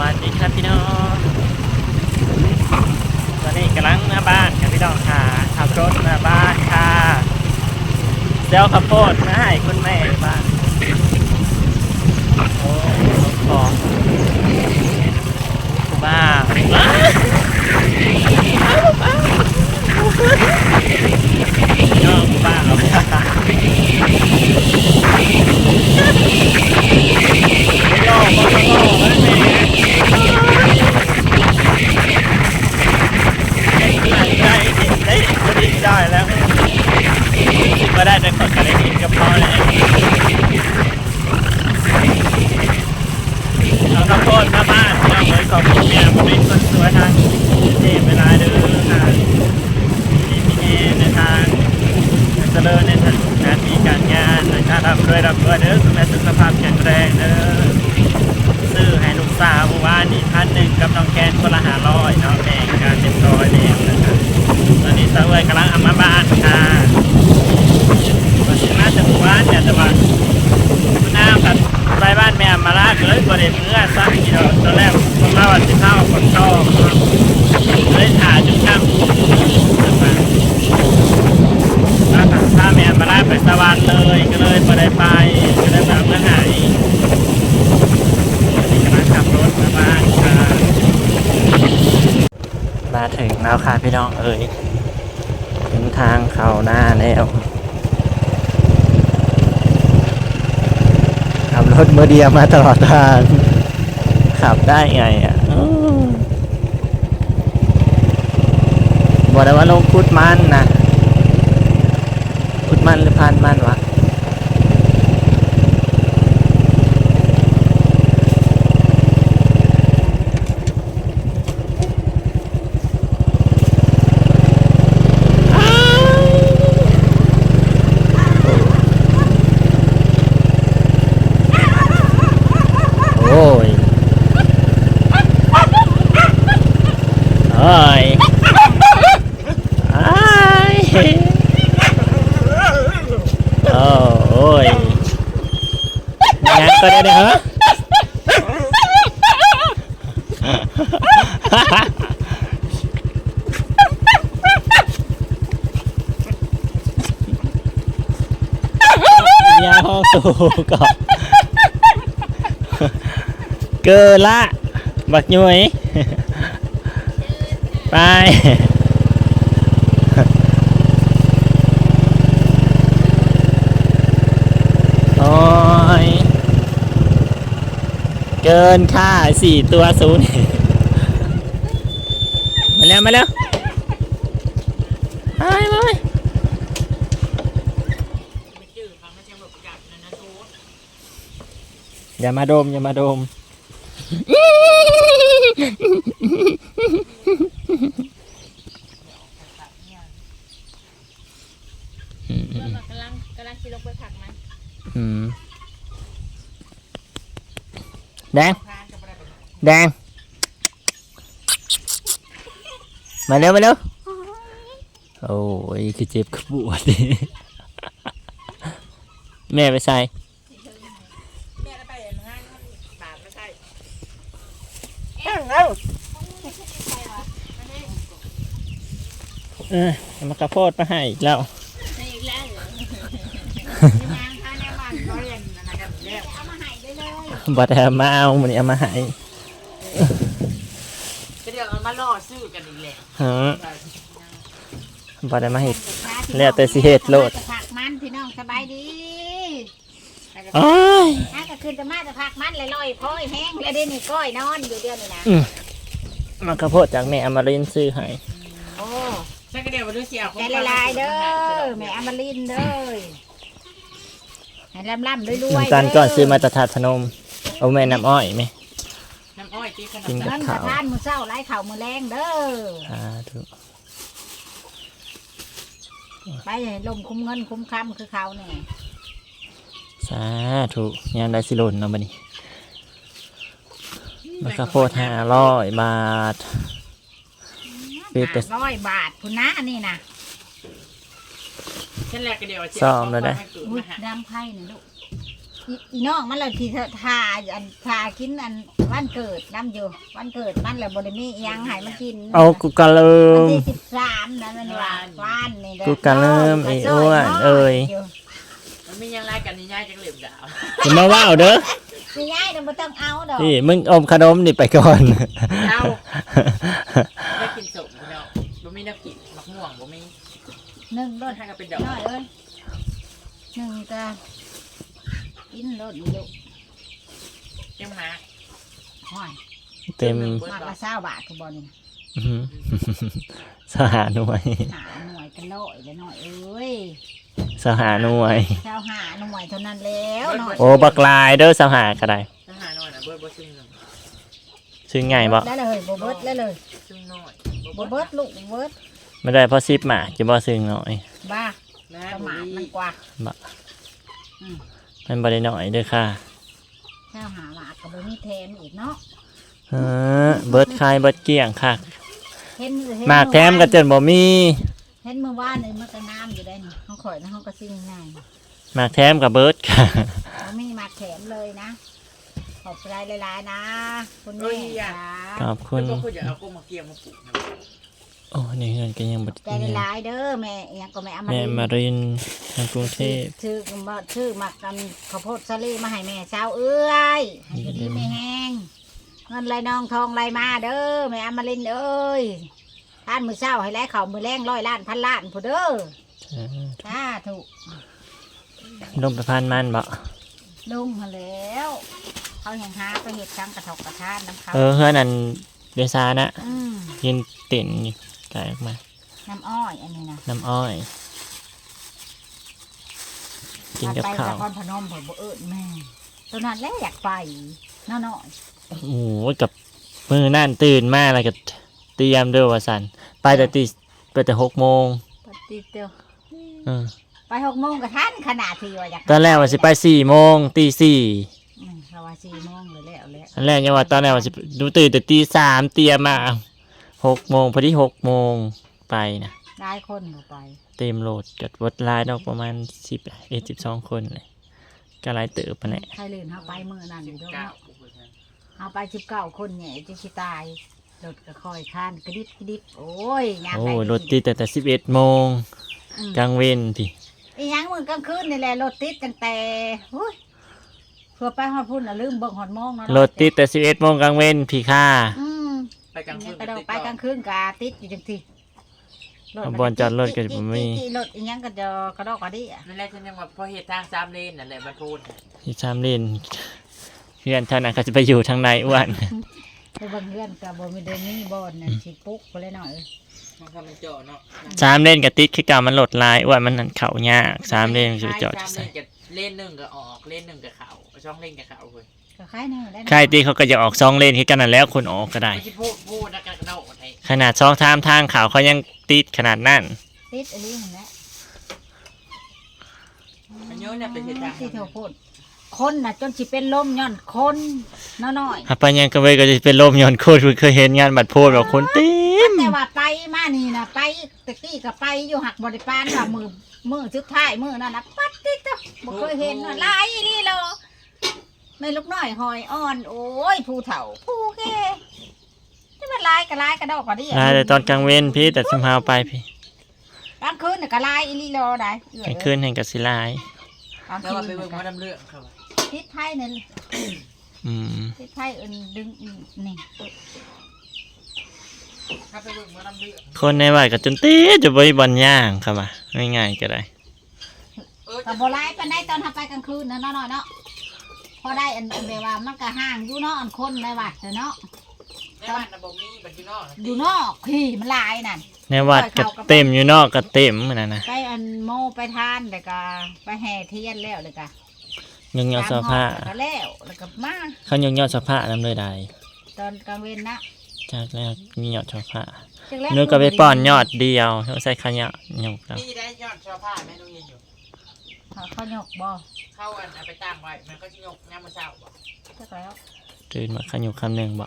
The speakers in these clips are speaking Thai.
วัสดีครับพี่น้องตอนนี้กำลังมาบ้านครับพี่น้องค่ะขับรถมาบ้านค่ะเซลข้าวโพดมาให้คุณแม่บ้านโอ้ของบ้าว้าวน้องบ้าเอาล่อมาล่อแล้วแม่ได้ได้ได้ได้แล้วก็ได้แต่กดกระดิ่งก็พอแล้วเอาข้าวโพดมาบ้านเอาไว้ขอบคุณเนี่ยผมเป็นคนสวยทางเทพเวลาเดินทางที่พี่เอในทางเจริญในทางหน้าที่การงานในการรับรวยรับรวยเด้อคุณแม่สุขภาพแข็งแรงเด้อ ซื้อให้ลูกสาวเมื่อวานนี้พันหนึ่งกับน้องแคนคนละห้าร้อยเนาะแบ่งกันเรียบร้อยแล้วนะครับตอนนี้สาวเอ๋ยกำลังเอามาบ้านค่ะวันนี้มาจากหมู่บ้านเนี่ยจะมาน้ำกับไปบ้านแม่มาลาก็เลยประเด็นเมื่อสักทีเดียวตอนแรกผมเล่าว่าสิเข้าคนชอบเลยถ่ายจุดข้ามมาถ้าถ้าแม่มาลาไปสวรรค์เลยก็เลยประเด็นไปก็เลยแบบเมื่อไหร่ กำลังขับรถมาบ้านค่ะมาถึงแล้วค่ะ พี่น้องเอ๋ยถึงทางเข้าหน้าแล้วขับรถเมื่อเดียมาตลอดทางขับได้ไงอะบอกได้ว่าลงพุดมันนะพุดมันหรือพันมันวะ โอ้ยอ้ายโอ้โอ้ยงานก็ ไป โอ้ย เกินค่าสี่ตัวศูนย์มาแล้ว มาแล้ว ไปไปอย่ามาดม อย่ามาดม กำลังกำลังขี่ลงไปผักมันอืมแดง แดง มาเร็วมาเร็วโอ้ยคือเจ็บขบวดแม่ไปใส่ แม่ได้ไปงานบาทไม่ใช่ เออเอามากระโพดมาให้อีกแล้วในอีกแล้วเหรอที่งานข้าแน่บ้านเขาเรียนอะไรกันแล้วเอามาให้ได้เลยบัดเอามาเอามันเอามาให้ก็เดี๋ยวเอามาล่อซื้อกันอีกแล้วฮะบัดเอามาให้แล้วแต่สิเฮ็ดโลดผักมันพี่น้องสบายดีโอ้ยถ้าก็ขึ้นจะมาจะผักมันลอยๆพ้อยแห้งแล้วเดี๋ยวนี้ก้อยนอนอยู่เดียวนี่นะมากระโพดจากแม่เอามาเล่นซื้อให้โอ้ ฉันก็เดี๋ยวมาดูเสียใจละลายเด้อแม่อมรินทร์เด้อให้ร่ำร่ำรวยรวยน้ำตาลก่อนซื้อมาจากถาดพนม เอาแม่น้ำอ้อยไหมน้ำอ้อยตีขนกินมกับเงินประทานมือเช้าไล่เข่าวมือแรงเด้ออ่าถูกไปให้ลมคุ้มเงินคุ้มคำคือเขาเนี่ยสาธุยังได้สิโลนเนาะบัดนี้มากระโพดห้าร้อยบาท ปีแต่ร้อยบาทคุณนะนี่นะฉันแรกก็เดี๋ยวซ่อมแล้วได้อุ้ยดำไพ่นี่ลูกอีอีน้องมันเลยที่ทาอันทากินอันวันเกิดน้ำอยู่วันเกิดมันเลยบริมีอิหยังให้มันกินเอากูกะเริ่วันม ที่สิบสามนั่นมันว่าวันนี่ด้อกูกะเริ่มไอ้อ้วนเอ้ย มันมียังไรกันนี่ย่ายจังเหลี่ยมดาวอย่ามาว่าวเด้อไม่ย้ายเราไม่ต้องเอาดอกนี่มึงอมขนมนี่ไปก่อนเจ้าไม่กินสมเนาะบ่มี น้ำกินมักม่วงบ่มีหนึ่งรรถสให้ก็เป็นดอกน้อยเอ้ยหนึ่งกะกินรถอยู่ยังมาห้อยเต็มมากละเศร้าบาทคือบอลนี่อื้อหือสหาหน่วยหาหน่วยกันร้อยเลยหน่อยเอ้ยสหาหน่วยเจ้าหาหน่วยเท่านั้นแล้วหน่อยโอ้บักลายเด้อสหาก็ได้ถ้าหาหน่อยนะเบิร์ดบ่ซึ่งหนึ่งชื่อไงบ่ได้เลยโบเบิร์ดได้เลยซึ่งน้อยโบเบิร์ดลูกโบเบิร์ดไม่ได้เพราะซิปหมาจะบ่ซึ่งหน่อยบ้าแม่ประบุมาทรีมันกว่ามันบ่ได้หน่อยเด้อค่ะเจ้าหาหมากกับโบมีแทมอีกเนาะเออเบิดคายเบิดเกลี้ยงค่ะเห็นเห็นหมากแถมก็จนบ่มีเห็นเมื่อวานเลยมันก็น้ำอยู่ได้นี่เขาข่อยนะเขาก็ซิ่งง่ายหมากแถมกับเบิดค่ะเขาไม่หมากแถมเลยนะข อบใจหลายๆนะ คุณแม่จ้าขอบคุณแล้วก็คุณอย่าเอากุ้งมาเกี่ยวมาปลูกนะโอ้นี่เงินก็ยังบ่ใจได้เนี่ยหลายๆเด้อแม่อิหยังก็แม่เอามาแม่เลี้ยงมารินทางกรุงเทพชื่อมาชื่อหมักกันข้าวโพดสลีมาให้แม่เช้าเอ้ยให้อยู่ดีไม่แห้งเงินไหลนองทองไหลมาเด้อแม่อมรินทร์เอ้ยท่านมือเช้าให้ไหลเข่าวมือแรงร้อยล้านพันล้านผู้เด้อเออถ้าถูกลงไปพันมันบ่ลุงมาแล้ว เขายังหาไปเห็ดจังกระทอกกระทานน้ำเขาเออเฮือนั่นเดซานะอืมยืนเต้นอยู่ไกลออกมา น้ำอ้อยอันนี้นะน้ำอ้อย กินกับไปข้านวครพนมผมบ่เอิญแม่ตอนนั้นแรกอยากไปน้อยโอ้โหกับมือนั่นตื่นมาแล้วก็เตรียมด้วยว่าสันไปแต่ตีไปแต่หกโมงๆปฏิเดียวเออไปหกโมงกับท่านขนาดที่ว่าอยากตอนแรกว่าสิไปสี่โมงตีสี่ อืมเราว่าสี่โมงเลยแล้วแล้วตอนแรกยังว่าตอนแรกว่าสิดูตื่นแต่ตีสามเตรียมมาหกโมงพอดีหกโมงไปนะได้คนก็ไป เต็มโหลดกับวัดไลน์ดอกประมาณสิบเอ็ดสิบสองคนเลยก็ไล่เติบไปแหละใครลื่นเขาไปมือนั่นอยู่ด้วยเก้าเนาะเอาไปสิบเก้าคนเนี่ยจะชิตายรถก็คอยข้านกระดิบกระดิบโอ้ยยามโอ้ใดรถติดแต่แต่สิบเอ็ดโมงอืมกลางเว้นพี่ อีหยังมึงกลางคืนนี่แหละรถติดตั้งแต่หุ้ย เพื่อไปฮอดพุ่นน่ะลืมเบิ่งฮอดโมงเนาะรถติดแต่สิบเอ็ดโมงกลางเว้นพี่ค่าอืมไปกลางคืนไปดอกไปกลางคืนกะติดอยู่จังทีเอาบอลจอดรถก็บ่มีรถอีหยังก็จะกระดอกกระดิอะนั่นแหละฉันยังว่าพอเหตุทางสามเลนนั่นแหละมันพูดที่ชามเล่นเพื่อนท่านนั้นก็จะไปอยู่ทางในอ้วนไปเบิ่งเพื่อนกับบ่มีเดนี่บอลน่ะสิปุ๊กไปเลยหน่อยมันทำมันเจาะเนาะชามเล่นกับติดคือการมันโหลดลายอ้วนมันนั่นเข่ายากชามเล่นมันจะไปจอดสามเลใส่นกับ เลนหนึ่งก็ออกเลนหนึ่งกับเขาช่องเลนกับเขาเว้ยก็คล้ายแน่ได้ใครตีเขาก็จะออกซองเล่นคือกันนั่นแล้วคนออกก็ได้ ไม่ใช่พูดพูดนะกันกระโดดไอ้ขนาดซองทามทางขาวเขายังติดขนาดนั้นติดอันนี้เห็นไหมมันเยอะเนี่ยเป็นเหตุทางที่เท่าพูดคนน่ะจนสิเป็นลมย้อนคนน้อยถ้าไปยังก็เว้ยก็จะเป็นลมย้อนโคตรเคยเห็นงานบัตรโพดแบบคนเต็ มๆแต่ว่าไปมานี่นะไปตะกี้ก็ไปอยู่หักบริปานว่ามือมือสุดท้ายมือนั่นนะปัดติดตัวบ่เคยเห็นว่าหลายอีหลีโลไม่ลูกน้อยหอยอ่อน โอ้ยผู้เฒ่าผู้แก่ที่มันลายก็ลายกระดอกกระเดี่ยลายแต่ตอนกลางเว้นพี่แต่สมหาวไปพี่กลางคืนน่ะก็ลายอีหลีโลได้กลางคืนแห่งกสิลาย กลางแล้วคืว่านไปน่ะเบิ่งก็มาดำเรื่องเขาว่าทิศไทยนี่อืมทิศไทยเอินดึงอีนี่ ถ้าไปเบิ่งมาดำเรื่องคนในวัดก็จนติดจะไปบอลย่างครับว่าง่ายๆก็ได้เออก็บ่ลายปานใดตอนทำไปกลางคืนนะน้อยๆเนาะพอได้อันอันแบบว่ามันก็ห่างอยู่เนาะอันคนในวัดน่ะเนาะในบ้านนะบ่มีบัตรอยู่นอกอยู่นอกพี่มันลายนั่นในวัดก็เต็มอยู่นอกก็เต็มเหมือนกันนะไปอันโมไปทานแล้วก็ไปแห่เทียนแล้วเลยก็ยงยอดเสาผ้าแล้วก็แล้วแล้วก็มาเขายงยอดเสาผ้านำเลยได้ตอนกลางเว้นนะ จากแล้วมียอดเสาผ้าจักแรหนูก็ไปป้อนยอดเดียวใส่ขยะยกแล้วนี่ได้ยอดชาวผ้าแม่นุ่งเย็นอยู่เขาเขาหยกบ่เข้าอันเอาไปตั้งไว้มันก็จะยกน้ำมันเศร้าบ่จักแล้วตื่นมาขยุกคำหนึ่งบ่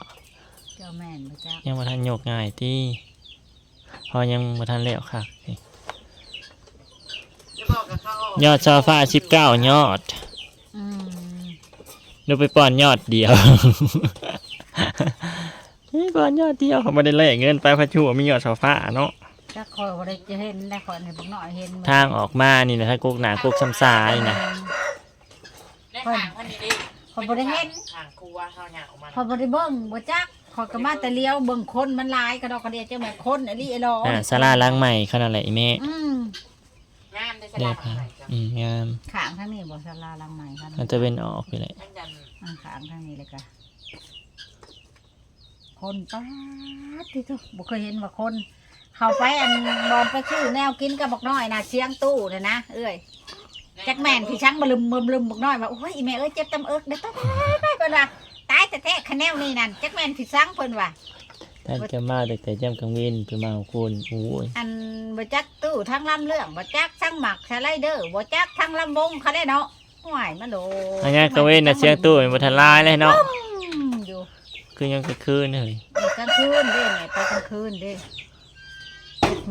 เจ้าแม่นบ่จ้ายังมาทันยกง่ายที่พอยังมาทันแล้วค่ะจะบอกกับเขายอดเสาผ้าสิบเก้ายอดอืมหนูไปป้อนยอดเดียว นี่ป้อนยอดเดียวเขาไม่ได้แลกเงินไปพระชูมียอดโซฟาเนาะถ้าคอยบ่ได้จะเห็นได้คอยในบักน้อยเห็นทางออกมานี่นะถ้ากุกหนากุกซ้ำซายนะในข้างพันนี้ดิคอยบ่ได้เห็นข้างครัวเฮาหยาออกมาคอยบ่ได้เบิ่งบ่จักคอยก็มาแต่เลี้ยวเบิ่งคนมันหลายกระดอกกระเดียจังแม่นคนอันนี้ไอ้รออ่าสลาล้างใหม่ขนาดไหนแม่อืมงามได้สได้ลับค่ะใหม่จ้ะอืมงามข้างทางนี้บ่ศาลาหลังใหม่ครับมันจะเป็นออกอยู่เลยทั้งยันอ่าข้างทางนี้เลยก็ คนป๊าดที่ทุกบ่เคยเห็นว่าคน เข้าไปอันบอลไปชื่อแนวกินกับบักน้อยน่ะเสียงตู้น่ะนะเอ้ยแจ็คแมนที่ช่างมาลืมลืมลืมบอกน้อยว่าโอ้ยอีแม่เอ้ยเจ็บตำเอิกเด้อตายตายเพิ่นว่าตายแต่แท้คะแนนนี่นั่นแจ็คแมนที่สั่งเพิ่นว่าท่านจะมาแต่แต่ย่ำกลางเวินไปมาของคุณโอ้ยอันบ่จักตู้ทั้งลำเรื่องบ่จักทั้งหมักสไลเดอร์บ่จักทั้งลำวงเขาได้เนาะห่วยมันโดอันนี้กลางเวินนะเสียงตู้มันทันลายเลยเนาะอืมอยู่ คือยังกลางคืนเลยไปกลางคืนเด้เนี่ยไปกลางคืนเด้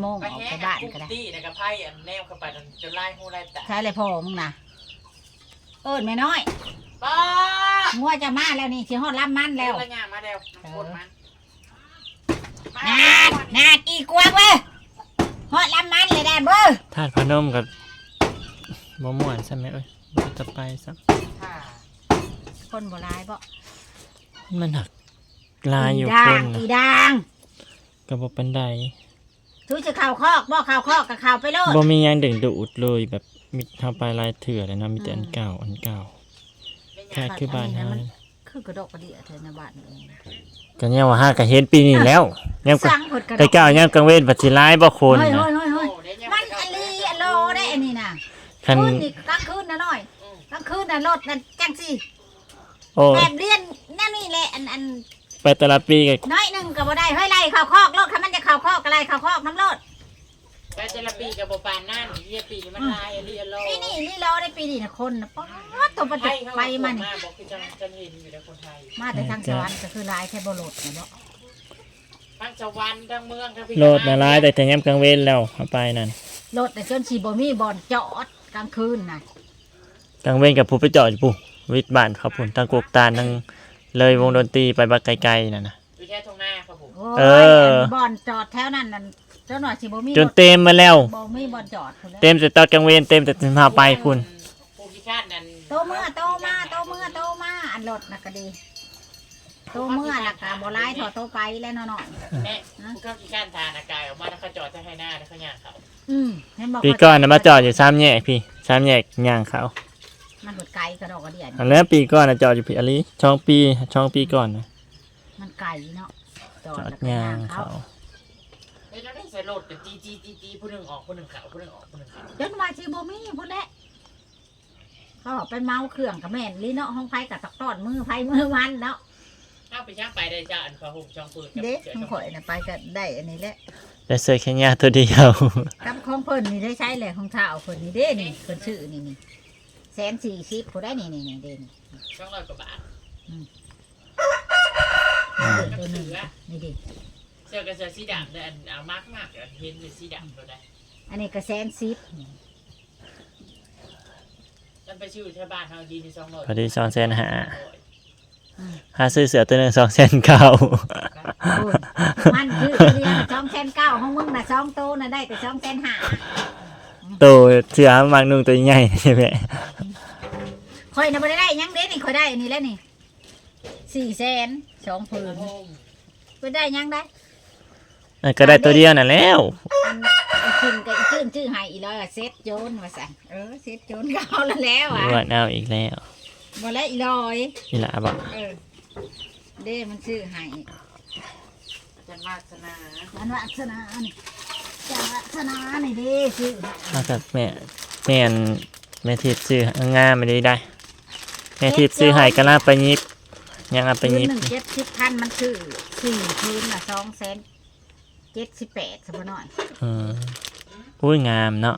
โมงไปออกแห้ไปงบ้านกุ้งก็ได้ตี้ในกระไพ่อันแนวเข้าไปจนไล่หูไล่ตาใช่เลยพ่อมึงน่ะเอิ้นแม่น้อยป้างัวจะมาแล้วนี่สิฮอดลำมันแล้วแล้วยางมาแล้วน้ำคนมันนาดนาดอีกวางเว้ยฮอดลำมันเลยได้เบ้อธาตุพนมกับบ่ม่วนใช่ไหมเอ้ยบ่จะไปซ้ค่ะคนบ่ร้ายบ่ำมันหัก ลายอยู่ด่าคงนอีนะด่างกับบ่ปันไดทุจะข่าวคอกบ่ข่าวคอกกับข่าวไปโลดบ่มีหยังดึงดูดเลยแบบมีเข้าไปลายเถื่อเลยนะมีแต่อันเก่าอันเก่าแค่คือบ้านเฮานี่คือกระดกกระเดียเธอในบ้านนี่เองก็เนี่ยว่าหาก็เห็นปีนี้แล้วยังก็สั่งเพิ่นกระดไก่เก่ายังกลางเว้นปัจจิร้ายบ่คนเฮ้ยนะเฮ้ยเฮ้ยเฮ้ยมันอันลีอันโลได้อันนี้น่ะคันคืนนี่กลางคืนน่ะน้อยกลางคืนน่ะรถน่ะจังสิโอ้แบบเรียนนั่นนี่แหละอันอัน ไปแต่ละปีก็น้อยหนึงก็บ่ได้เฮ้ยไล่ข่าวคอกรถคันมันจะข่าวคอกก็ไล่ข่าวคอกน้ำรถแต่เจลปีกับโบปานนั่นเฮียปีมันลายเรียโลนี่นี่นี่รอได้ปีนี้น่ะคนน่ะป๊อดตัวประไทจัยกเขาไปไปมัมันนบอกคือจังจังเห็นอยู่ในคนไทยมาแต่ทางสวรรค์ก็คือลายแค่บ่รถน่ะบ่ทั้งสวรรค์ทั้งเมืองทั้งพิโลดนะร้ายแต่แต่ยังกลางเว้นแล้วเอาไปนั่นรถแต่จนสิบ่มีบ่อนจอดกลางคืนน่ะกลางเว้นกับผู้ไปจอดอยู่ปู่วิทย์บ้านครับผมตั้งกกตาลตั้ง เลยวงดนตรีไปบักไกลๆนั่นนะ อยู่แค่ตรงหน้าครับผม โอ้เอยอบ่อนจอดแถวนั้นนั่นเจ้าหน่อยสิบ่มีจนเต็มมาแล้ว บ่มีบ่อนจอดพุ่นแหล้วเต็มแต่ตอนกลางเว้นเต็มแต่มาไปคุณ ผู้พิฆาตนั่นโตเมื่อโตมาโตเมื่อโตมาอันรถน่ะก็ดีโตเมื่อน่ะก็บ่หลายเถอโตไปแล้วเนาะแม่ผู้เข้าพิฆาตทานอากายออกมาแล้วเขาจอดจะให้หน้าแล้วเขาย่างเขาๆอืมเห็นบ่ปีก่อนนะมาจอดอยู่ซ้ำแยกพี่ซ้ำแยกย่างเขา มันหดไกลกระดอกกระเดียนอันนั้นปีก่อนนะจอดอยู่พี่อลิช่องปีช่องปีก่อนนะมันไกลเนาะจอดจอดแล้วก็ย่าย่างงเขาเขาเฮ้ยแล้วได้ใส่รถแต่จีจีจีจีผู้หนึ่งออกผู้หนึ่งเขาผู้หนึ่งออกผู้หนึ่งเขาจนว่าสิบ่มีพุ่นแหละเขาเอาไปเมาเครื่องกับแม่นลีเนาะห้องไฟกับตะตอนมือไฟมือมันเนาะถ้าไปช่างไปได้จ้าอันฟ้าห่มช่องปืนกับเด็กเสือของช่องข่อยน่ะไปก็ได้อันนี้แหละแต่เสื้อแค่ยาตัวเดียวกับของเพิ่นนี่ได้ใช้แหละของเท้าเพิ่นนี่เด้นี่เพิ่นชื่อนี่นี่ แสนสี่สิบผู้ได้นี่นี่นี่เด่นช่องร้อยกว่าบาทตัวหนึ่งนี่ดิเสื้อกระเสือสีดำเลยอันเอามากมากอันเห็นเลยสีดำตัวใดอันนี้ก็แสนสิบนั่นไปชื่อชาวบ้านทางดีในช่องร้อยพอดีสองแสนหาหาซื้อเสือตัวหนึ่งสองแสนเก้าโอ้ยมันคือเรียนสองแสนเก้าของมึงน่ะสองโตวน่ะได้แต่สองแสนห้าตัวเสือมังนุ่งตัวใหญ่ใช่ไหม ข่อยน่ะบ่ได้ได้หยังเด้นี่ข่อยได้อันนี้แล้วนี่สี่แสนสองผืนโอ้โหไปได้หยังได้อันก็ได้ตัวเดียวน่ะแล้ว อันอันขึ้นก็อีขึ้นชื่อให้อีร้อยอะเซ็ตโจนว่าสั่นเออเซ็ตโจนก็เอาแล้วแล้วอะอ้วนเอาอีกแล้วบ่แล้วอีร้อย นี่ละบอกเออ เด้มันชื่อให้อาจารย์วาสนามันวัฒนานี่จังวัฒนานี่เด้ชื่อให้เอากับแม่แม่นแม่ทิพย์ซื้องามไม่ได้ได้แม่ทิพย์ซื้อให้ก็ลาไปยิบยังเอาไปพื้นยิบหนึ่งเจ็ดสิบพันมันชื่อสี่พื้นน่ะสองแสนเจ็ดสิบแปดสักหน่อยอืมอุ้ยงามเนาะ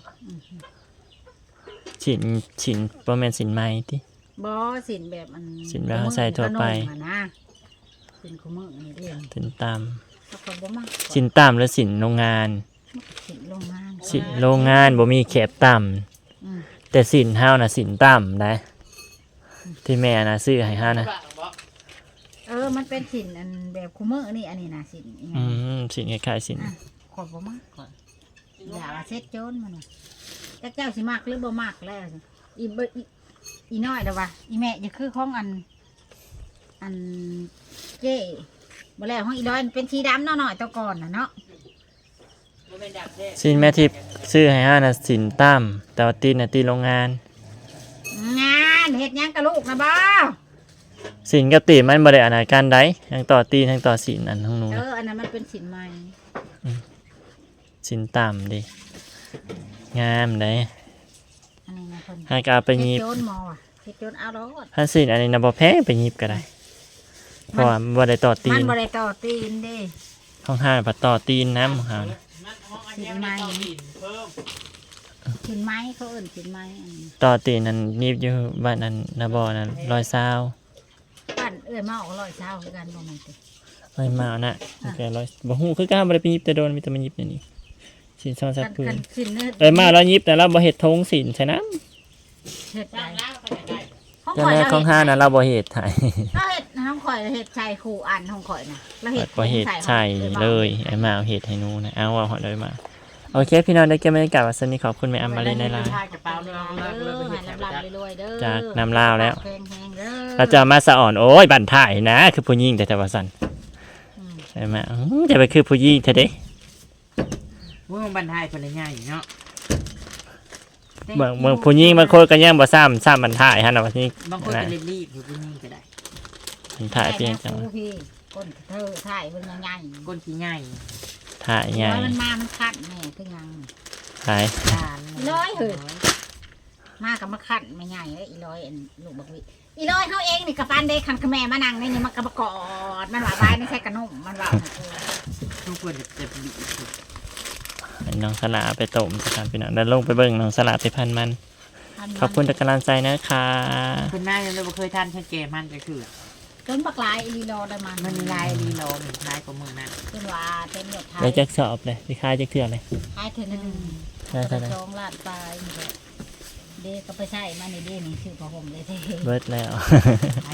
สินสินประมาณสินไม้ที่บอสินแบบมันสินแบบเขาใส่ทั่วไปขนมอะนะสินขมือนี่เด้สินตามถ้าคนบ่มากสินต่ำหรือสินโรงงานสินโรงงานสินโรงงานบ่มีแคบต่อืมำแต่สินเฮาน่ะสินต่ำได้ ที่แม่นะซื้อให้ห้านะเออ มันเป็นสินอันแบบคูเมอร์นี่อันนี้นะสินอีหยังอืมสินคล้ายๆสินอะขอบบ่มากก่อนอย่าว่าเซ็ตโจนมันว่ะแต่เจ้าสิมากหรือบ่มากแล้วสิอีเบอีอีน้อยเด้อวะอีแม่จะคือของอัน อันเจ้บ่แล้วของอีดอยมันเป็นสีดำเนาะหน่อยแตะก่อนน่ะเนาะบ่เป็นดักแท้สินแม่ทิพย์ซื้อให้ห้านะสินตั้มแต่ว่าตีนน่ะตีโรงงาน งานเฮ็ดหยังกับลูก นะบ่สินกับตีนมันบ่ได้อนาการใดทั้งต่อตีนทั้งต่อสินอันทั้งนู้นเอออันนั้นมันเป็นสินใหม่สินตั้มดิงามได้อันนี้นะเพิ่นให้กเอาไปเฮ็ดหยิบโจนหมอว่ะเฮ็ดโจนเอารอดถ้าสินอันนี้น่ะบ่แพงไปหยิบก็ได้เพราะว่าบ่ได้ต่อตีมันนบ่ได้ต่อตีนเด้ห้องห้าผัดต่อตีนน้ำหามันห้องอันเนี้ยมันต้องดินเพิ่มสิ นไม้เขาเอิ้นสินไม้อันนี้ต่อตีนนั้นยิบอยู่บ้านนั้นนาบอนั้นรอยซาวปั้นเอ้ยมาออกร้อยเช้าคือกันบ่แม่นติรอยมาเอาน่ะแกรอยบ่ฮู้คือก้าบ่ได้ไปยิบแต่โดนมีแต่มันยิบนี่นี่สินซอสัตกันว์พื้กันนสินเนื้อเอ้ยมาแล้วยิบแต่เราบ่เฮ็ดธงสินใช่น้เฮ็ดสร้างได้ร่างเขาจะได้ของำแต่ข่อยแม่เราของเฮ็ดห้านั้นเราบ่เฮ็ดให้เราเฮ็ดน้ำข่อยเฮ็ดใส่คู่อันของข่อยน่ะเราเฮ็ดบ่เฮ็ดของใช่เลยไอ้มาเอาเฮ็ดให้หนูนะเอาว่าหอดเลยมา โอเค พี่น้องได้เก็บบรรยากาศวันนี้ขอบคุณแม่อัมมารีในไลน์ถ่ายกระเป๋าเนื้อเลิกเลิกไปเห็ให้นลำแบลาบรวยๆเด้อจากน้ำลาวแล้ว แพงๆเด้อเราจะมาสะอ่อนโอ้ยบันถ่ายนะ คือผู้หญิงแต่แต่ว่าสันใช่ไหมอื้อจะไปคือผู้หญิงเถอเด้ เมื่อบันทายคนละง่ายเนาะเมืองเมืองผู้หญิงบางคนก็ยังบ่ซ้ำซ้ำบันถ่ายฮะนะวันนี้บางคนก็รีบๆอยู่ผู้หญิงก็ได้บันถ่ายเพียงจังแม่พี่ก้นเธอถ่ายเบิ่งง่ายก้นขี้ง่าย ถ่ายๆไงว่ามันมา มันคัดแม่คือยังถ่ายการร้อยเหอะมากับมาคัดไม่ง่ายเลยอีร้อยอันลูกบักวิอีร้อยเขาเองนี่กับปานเด็กคันขะแม่มานั่งในนี่มันกระกอดมันว่าบายไม่ใช่กระนุ่มมันว่าทุกคนจะจะบีบให้น้องสลาไปต้มสักการพี่น้องแล้วลงไปเบิ่งน้องสลาไปพันมัน ขอบคุณทุกกำลังใจนะคะคุณแม่ยังไม่เคยทานเช่นเกมันก็คือ จนบักลายอีรอได้มันมันลายรีโลเหมือนลายของมือนั่นจนว่าเต็มหยดไทยได้จักสอบเลยที่ค่ายจักเทื่อเลย ไทยเธอหนึ่งได้เท่าไหร่ สองล้านปลายนี่แหละเด็กก็ไปใช้มาในเด็นี่ชื่อพระห่มเลยเท่เบิดแล้ว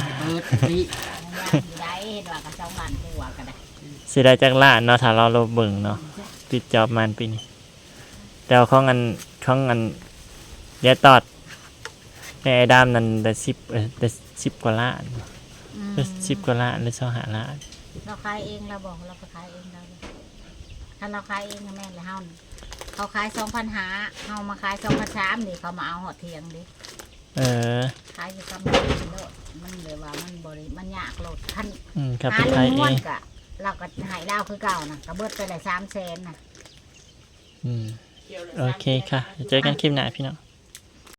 ลายเบิร์ดบีมันยากอยู่ได้เห็นว่ากับสองล้านตัวก็ได้สิได้จักล้านเนาะถ้าเราลบเบิ่งเนาะปิดจอบมันปีนี้แต่ว่าของอันของอันยายตอดในไอ้ดามนั้นได้สิบเออได้สิบกว่าล้านอืมหรือ สิบกว่าล้านหรือสองห้าล้านเราขายเองเราบอกเราไปขายเองเราเลยถ้าเราขายเองนะแม่นเลยเฮานี่เขาขายสองพันหาเฮามาขายสองพันสามดิเขามาเอาหอดเทียงดิเออขายอยู่กำลังโลดมันเลยว่ามันบริมันยากโลดคันอืมครับหาเป็นไทลุยงเอม้วนงกะเราก็ใหายดาวคือเก่านะกระเบิดไปเลยสามแสนนะอืมโอเคค่ะเดี๋ยวเจอกันคลิปหน้าพี่น้อง